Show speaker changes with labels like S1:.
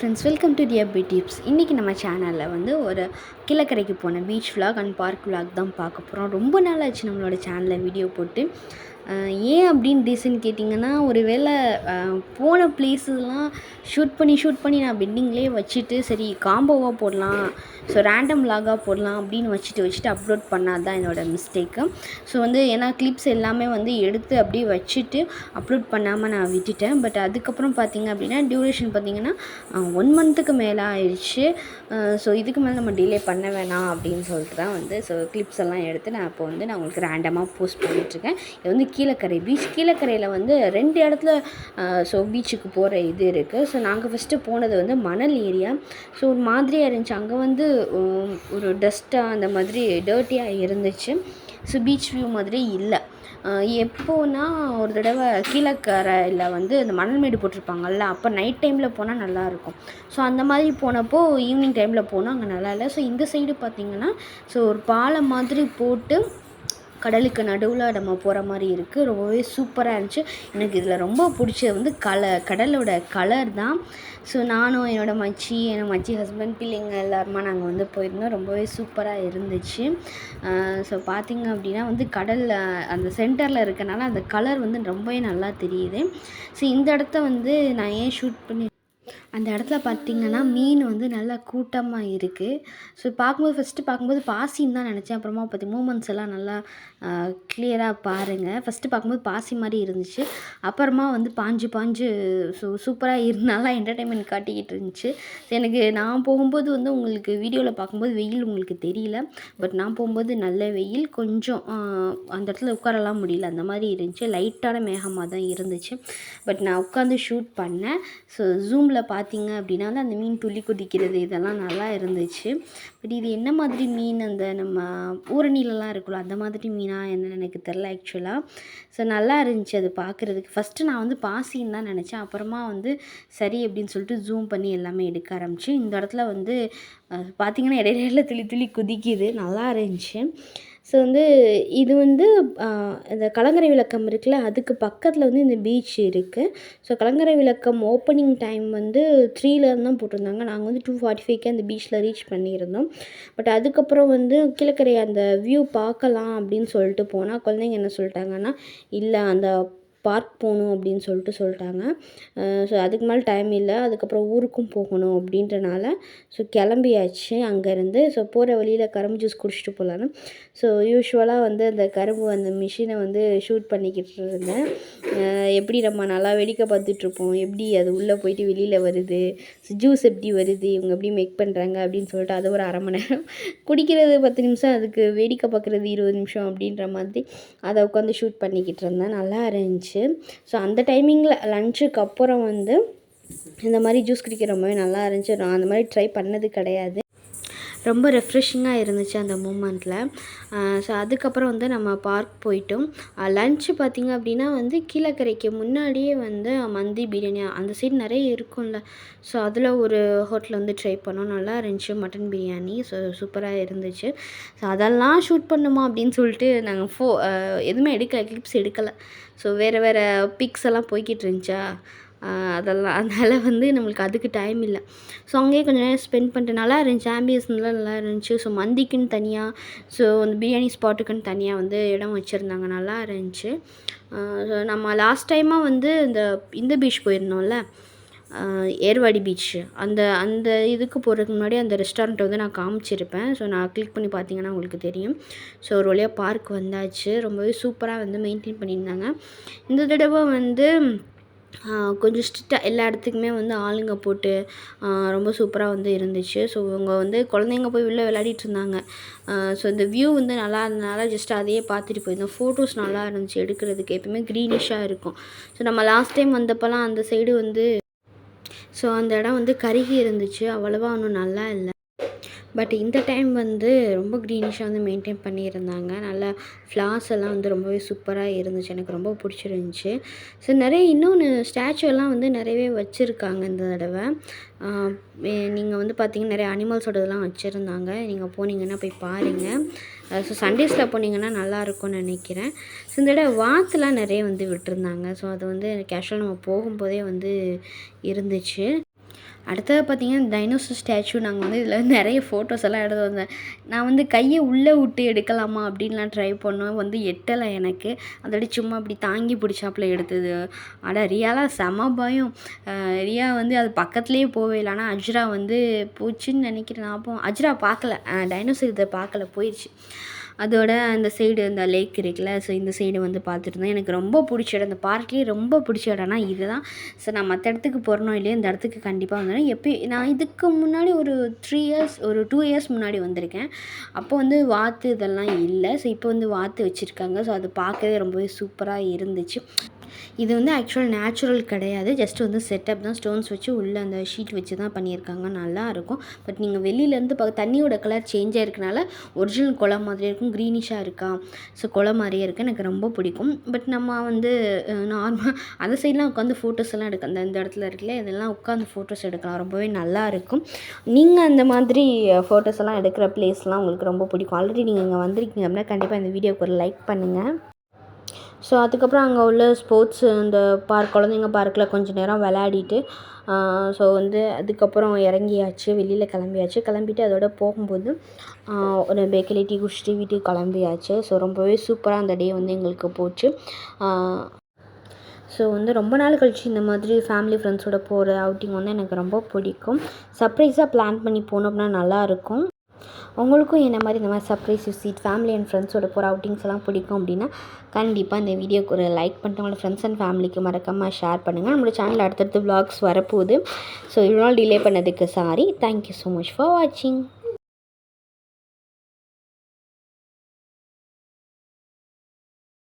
S1: Friends welcome to டியபி tips இன்றைக்கி நம்ம சேனலில் வந்து ஒரு கிழக்கரைக்கு போன beach vlog and park vlog தான் பார்க்க போகிறோம் ரொம்ப நாள் ஆச்சு நம்மளோட சேனலில் வீடியோ போட்டு. ஏன் அப்படின்னு ரீசன் கேட்டிங்கன்னா ஒரு வேளை போன பிளேஸஸ்லாம் ஷூட் பண்ணி ஷூட் பண்ணி நான் பெண்டிங்லேயே வச்சுட்டு சரி காம்போவாக போடலாம் ஸோ ரேண்டம் லாகாக போடலாம் அப்படின்னு வச்சுட்டு வச்சுட்டு அப்லோட் பண்ணால் தான் என்னோடய மிஸ்டேக்கு ஸோ வந்து ஏன்னா கிளிப்ஸ் எல்லாமே வந்து எடுத்து அப்படியே வச்சுட்டு அப்லோட் பண்ணாமல் நான் விட்டுட்டேன். பட் அதுக்கப்புறம் பார்த்தீங்க அப்படின்னா டியூரேஷன் பார்த்திங்கன்னா ஒன் மந்த்துக்கு மேலே ஆயிடுச்சு. ஸோ இதுக்கு மேலே நம்ம டிலே பண்ண வேணாம் அப்படின்னு சொல்லிட்டு தான் வந்து ஸோ கிளிப்ஸ் எல்லாம் எடுத்து நான் இப்போ வந்து நான் உங்களுக்கு ரேண்டமாக போஸ்ட் பண்ணிகிட்ருக்கேன் இது வந்து கீழக்கரை. பீச் கீழக்கரையில் வந்து ரெண்டு இடத்துல ஸோ பீச்சுக்கு போகிற இது இருக்குது ஸோ நாங்கள் ஃபஸ்ட்டு போனது வந்து மணல் ஏரியா. ஸோ ஒரு மாதிரியாக இருந்துச்சு. அங்கே வந்து ஒரு டஸ்ட்டாக அந்த மாதிரி டர்ட்டியாக இருந்துச்சு. ஸோ பீச் வியூ மாதிரி இல்லை. எப்போனா ஒரு தடவை கீழக்கரையில் வந்து அந்த மணல் மேடு போட்டிருப்பாங்கல்ல அப்போ நைட் டைமில் போனால் நல்லாயிருக்கும் ஸோ அந்த மாதிரி போனப்போ ஈவினிங் டைமில் போனால் அங்கே நல்லா இல்லை. ஸோ இந்த சைடு பார்த்திங்கன்னா ஸோ ஒரு பாலம் மாதிரி போட்டு கடலுக்கு நடுவில் நம்ம போகிற மாதிரி இருக்குது ரொம்பவே சூப்பராக இருந்துச்சு. எனக்கு இதில் ரொம்ப பிடிச்சது வந்து கலர் கடலோட கலர் தான். ஸோ நானும் என்னோடய மச்சி என்னோட மச்சி ஹஸ்பண்ட் பிள்ளைங்க எல்லாருமா நாங்கள் வந்து போயிருந்தோம். ரொம்பவே சூப்பராக இருந்துச்சு. ஸோ பார்த்திங்க அப்படின்னா வந்து கடலில் அந்த சென்டரில் இருக்கனால அந்த கலர் வந்து ரொம்பவே நல்லா தெரியுது. ஸோ இந்த இடத்த வந்து நான் ஏன் ஷூட் பண்ணி அந்த இடத்துல பார்த்திங்கன்னா மீன் வந்து நல்லா கூட்டமாக இருக்குது ஸோ பார்க்கும்போது ஃபஸ்ட்டு பார்க்கும்போது பாசின்னு தான் நினச்சேன். அப்புறமா பார்த்தி மூமெண்ட்ஸ் எல்லாம் நல்லா கிளியராக பாருங்கள் ஃபஸ்ட்டு பார்க்கும்போது பாசி மாதிரி இருந்துச்சு. அப்புறமா வந்து பாஞ்சு பாஞ்சு ஸோ சூப்பராக இரு நல்லா என்டர்டைன்மெண்ட் காட்டிக்கிட்டு இருந்துச்சு. எனக்கு நான் போகும்போது வந்து உங்களுக்கு வீடியோவில் பார்க்கும்போது வெயில் உங்களுக்கு தெரியல. பட் நான் போகும்போது நல்ல வெயில். கொஞ்சம் அந்த இடத்துல உட்காரலாம் முடியல. அந்த மாதிரி இருந்துச்சு. லைட்டான மேகமாக தான் இருந்துச்சு. பட் நான் உட்காந்து ஷூட் பண்ணேன். ஸோ ஜூமில் பார்த்து பார்த்தீங்க அப்படின்னா வந்து அந்த மீன் துள்ளி குதிக்கிறது இதெல்லாம் நல்லா இருந்துச்சு. பட் இது என்ன மாதிரி மீன்? அந்த நம்ம ஊரணிலலாம் இருக்குல்ல அந்த மாதிரி மீனா என்னன்னு எனக்கு தெரில ஆக்சுவலாக ஸோ நல்லா இருந்துச்சு அது பார்க்குறதுக்கு. ஃபஸ்ட்டு நான் வந்து பாசின்னு தான் நினச்சேன். அப்புறமா வந்து சரி அப்படின்னு சொல்லிட்டு ஜூம் பண்ணி எல்லாமே எடுக்க ஆரம்பிச்சு இந்த இடத்துல வந்து பார்த்திங்கன்னா பார்த்தீங்கன்னா இடையில இடையில துளி துளி குதிக்குது. நல்லா இருந்துச்சு. ஸோ வந்து இது வந்து இந்த கலங்கரை விளக்கம் இருக்குல்ல அதுக்கு பக்கத்தில் வந்து இந்த பீச் இருக்குது ஸோ கலங்கரை விளக்கம் ஓப்பனிங் டைம் வந்து த்ரீலேருந்து தான் போட்டிருந்தாங்க. நாங்கள் வந்து டூ ஃபார்ட்டி ஃபைவ்க்கு அந்த பீச்சில் ரீச் பண்ணியிருந்தோம். பட் அதுக்கப்புறம் வந்து கீழக்கரை அந்த வியூ பார்க்கலாம் அப்படின்னு சொல்லிட்டு போனால் குழந்தைங்க என்ன சொல்லிட்டாங்கன்னா இல்லை அந்த பார்க் போகணும் அப்படின்னு சொல்லிட்டு சொல்லிட்டாங்க. ஸோ அதுக்கு மேலே டைம் இல்லை. அதுக்கப்புறம் ஊருக்கும் போகணும் அப்படின்றனால ஸோ கிளம்பியாச்சு அங்கேருந்து. ஸோ போகிற வழியில் கரும்பு ஜூஸ் குடிச்சிட்டு போகலான்னு. ஸோ யூஸ்வலாக வந்து அந்த கரும்பு அந்த மிஷினை வந்து ஷூட் பண்ணிக்கிட்டு இருந்தேன். எப்படி நம்ம நல்லா வேடிக்கை பார்த்துட்ருப்போம் எப்படி அது உள்ளே போயிட்டு வெளியில் வருது? ஜூஸ் எப்படி வருது? இவங்க எப்படி மேக் பண்ணுறாங்க அப்படின்னு சொல்லிட்டு அது ஒரு அரை மணி நேரம். குடிக்கிறது பத்து நிமிஷம் அதுக்கு வேடிக்கை பார்க்குறது இருபது நிமிஷம் அப்படின்ற மாதிரி அதை உட்காந்து ஷூட் பண்ணிக்கிட்டு இருந்தேன். நல்லா இருந்துச்சு. ஸோ அந்த டைமிங்கில் லன்ச்சுக்கு அப்புறம் வந்து இந்த மாதிரி ஜூஸ் குடிக்கிற மாதிரி நல்லா இருந்துச்சு. நான் அந்த மாதிரி ட்ரை பண்ணது கிடையாது. ரொம்ப ரெஃப்ரெஷிங்காக இருந்துச்சு அந்த மூமெண்ட்டில் ஸோ அதுக்கப்புறம் வந்து நம்ம பார்க் போயிட்டோம். லன்ச்சு பார்த்திங்க அப்படின்னா வந்து கீழக்கரைக்கு முன்னாடியே வந்து மந்தி பிரியாணி அந்த சைடு நிறைய இருக்கும்ல. ஸோ அதில் ஒரு ஹோட்டல் வந்து ட்ரை பண்ணோம். நல்லா இருந்துச்சு மட்டன் பிரியாணி. ஸோ சூப்பராக இருந்துச்சு. ஸோ அதெல்லாம் ஷூட் பண்ணுமா அப்படின்னு சொல்லிட்டு நாங்கள் ஃபோ எதுவுமே எடுக்கலை. கிளிப்ஸ் எடுக்கலை. ஸோ வேறு வேறு பிக்ஸ் எல்லாம் போய்கிட்டு இருந்துச்சா? அதெல்லாம். அதனால் வந்து நம்மளுக்கு அதுக்கு டைம் இல்லை. ஸோ அங்கேயே கொஞ்சம் நேரம் ஸ்பெண்ட் பண்ணிட்டு நல்லா இருந்துச்சு ஆம்பியன்ஸ் நல்லா இருந்துச்சு. ஸோ மந்திக்குன்னு தனியாக ஸோ அந்த பிரியாணி ஸ்பாட்டுக்குன்னு தனியாக வந்து இடம் வச்சுருந்தாங்க. நல்லா இருந்துச்சு. ஸோ நம்ம லாஸ்ட் டைமாக வந்து இந்த இந்த பீச் போயிருந்தோம்ல? ஏர்வாடி பீச் அந்த அந்த இதுக்கு போகிறதுக்கு முன்னாடி அந்த ரெஸ்டாரண்ட்டை வந்து நான் காமிச்சிருப்பேன். ஸோ நான் கிளிக் பண்ணி பார்த்தீங்கன்னா உங்களுக்கு தெரியும். ஸோ ஒரு வழியாக பார்க் வந்தாச்சு. ரொம்பவே சூப்பராக வந்து மெயின்டைன் பண்ணியிருந்தாங்க. இந்த தடவை வந்து கொஞ்சம் ஸ்ட்ரிக்டாக எல்லா இடத்துக்குமே வந்து ஆளுங்க போட்டு ரொம்ப சூப்பராக வந்து இருந்துச்சு. ஸோ இவங்க வந்து குழந்தைங்க போய் உள்ளே விளையாடிட்டு இருந்தாங்க. ஸோ இந்த வியூ வந்து நல்லா இருந்தனால ஜஸ்ட் அதையே பார்த்துட்டு போயிருந்தோம். ஃபோட்டோஸ் நல்லா இருந்துச்சு எடுக்கிறதுக்கு. எப்பவுமே க்ரீனிஷாக இருக்கும். ஸோ நம்ம லாஸ்ட் டைம் வந்தப்போலாம் அந்த சைடு வந்து ஸோ அந்த இடம் வந்து கருகி இருந்துச்சு. அவ்வளோவா ஒன்றும் நல்லா இல்லை. பட் இந்த டைம் வந்து ரொம்ப க்ரீனிஷாக வந்து மெயின்டைன் பண்ணியிருந்தாங்க. நல்லா ஃப்ளார்ஸ் எல்லாம் வந்து ரொம்பவே சூப்பராக இருந்துச்சு. எனக்கு ரொம்ப பிடிச்சிருந்துச்சி. ஸோ நிறைய இன்னொன்று ஸ்டாச்சு எல்லாம் வந்து நிறையவே வச்சுருக்காங்க இந்த தடவை. நீங்கள் வந்து பார்த்தீங்கன்னா நிறைய அனிமல்ஸோட இதெல்லாம் வச்சுருந்தாங்க. நீங்கள் போனீங்கன்னா போய் பாருங்கள் ஸோ சண்டேஸில் போனீங்கன்னா நல்லாயிருக்கும்னு நினைக்கிறேன். ஸோ இந்த தடவை வாத்துலாம் நிறைய வந்து விட்டுருந்தாங்க. ஸோ அது வந்து கேஷுவலாக நம்ம போகும்போதே வந்து இருந்துச்சு. அடுத்தது பார்த்தீங்கன்னா டைனோசர் ஸ்டாச்சு நாங்கள் வந்து இதில் நிறைய ஃபோட்டோஸ் எல்லாம் எடுத்து வந்தேன். நான் வந்து கையை உள்ளே விட்டு எடுக்கலாமா அப்படின்லாம் ட்ரை பண்ணோம். வந்து எட்டலை எனக்கு. அதோட சும்மா அப்படி தாங்கி பிடிச்சாப்புல எடுத்தது. ஆனால் ரியாலாக செம பயம். ரியா வந்து அது பக்கத்துலேயே போவே இல்லை. ஆனால் அஜ்ரா வந்து போச்சுன்னு நினைக்கிறேன். நான் அப்போ அஜ்ரா பார்க்கல. டைனோசர் இதை பார்க்கல. போயிடுச்சு அதோட அந்த சைடு இந்த லேக் இருக்குல்ல ஸோ இந்த சைடு வந்து பார்த்துட்டு இருந்தேன். எனக்கு ரொம்ப பிடிச்ச இடம். இந்த பார்க்லேயே ரொம்ப பிடிச்ச இடம்னா இதுதான். ஸோ நான் மற்ற இடத்துக்கு போகிறனோ இல்லையோ இந்த இடத்துக்கு கண்டிப்பாக வந்து வந்துடுறேன் எப்போ நான் இதுக்கு முன்னாடி ஒரு த்ரீ இயர்ஸ் ஒரு டூ இயர்ஸ் முன்னாடி வந்திருக்கேன். அப்போ வந்து வாத்து இதெல்லாம் இல்லை. ஸோ இப்போ வந்து வாத்து வச்சுருக்காங்க. ஸோ அது பார்க்கவே ரொம்பவே சூப்பராக இருந்துச்சு. இது வந்து ஆக்சுவல் நேச்சுரல் கிடையாது. ஜஸ்ட் வந்து செட்டப் தான். ஸ்டோன்ஸ் வச்சு உள்ளே அந்த ஷீட் வச்சு தான் பண்ணியிருக்காங்க. நல்லா இருக்கும். பட் நீங்கள் வெளியிலேருந்து பார்க்க தண்ணியோட கலர் சேஞ்ச் ஆயிருக்கனால ஒரிஜினல் குளம் மாதிரி இருக்கும். க்ரீனிஷாக இருக்கா? ஸோ குளம் மாதிரியே இருக்குது எனக்கு ரொம்ப பிடிக்கும். பட் நம்ம வந்து நார்மல் அந்த சைட்லாம் உட்காந்து ஃபோட்டோஸ் எல்லாம் எடுக்க அந்த இந்த இடத்துல இருக்குல்ல இதெல்லாம் உட்காந்து ஃபோட்டோஸ் எடுக்கலாம். ரொம்பவே நல்லா இருக்கும். நீங்கள் அந்த மாதிரி ஃபோட்டோஸ் எல்லாம் எடுக்கிற பிளேஸ்லாம் உங்களுக்கு ரொம்ப பிடிக்கும். ஆல்ரெடி நீங்கள் இங்கே வந்திருக்கீங்க அப்படின்னா கண்டிப்பாக இந்த வீடியோக்கு ஒரு லைக் பண்ணுங்கள் ஸோ அதுக்கப்புறம் அங்கே உள்ள ஸ்போர்ட்ஸ் இந்த பார்க் குழந்தைங்க பார்க்கில் கொஞ்சம் நேரம் விளையாடிட்டு ஸோ வந்து அதுக்கப்புறம் இறங்கியாச்சு வெளியில் கிளம்பியாச்சு. கிளம்பிட்டு அதோட போகும்போது ஒரு பேக்கரி டீ குடிச்சிட்டு வீட்டுக்கு கிளம்பியாச்சு. ஸோ ரொம்பவே சூப்பராக அந்த டே வந்து எங்களுக்கு போச்சு. ஸோ வந்து ரொம்ப நாள் கழிச்சு இந்த மாதிரி ஃபேமிலி ஃப்ரெண்ட்ஸோட போகிற அவுட்டிங் வந்து எனக்கு ரொம்ப பிடிக்கும். சர்ப்ரைஸாக பிளான் பண்ணி போனோம் அப்படின்னா நல்லாயிருக்கும் உங்களுக்கும் என்ன மாதிரி இந்த மாதிரி சர்ப்ரைஸ் விசிட் ஃபேமிலி அண்ட் ஃப்ரெண்ட்ஸோட போகிற அவுட்டிங்ஸ் எல்லாம் பிடிக்கும் அப்படின்னா கண்டிப்பாக இந்த வீடியோக்கு ஒரு லைக் பண்ணிட்டு உங்களோட ஃப்ரெண்ட்ஸ் அண்ட் ஃபேமிலிக்கு மறக்காமல் ஷேர் பண்ணுங்கள் நம்மளோட சேனல் அடுத்தடுத்து vlogs வரப்போகுது. ஸோ இவ்வளோ நாள் டிலே பண்ணதுக்கு sorry thank you so much for வாட்சிங்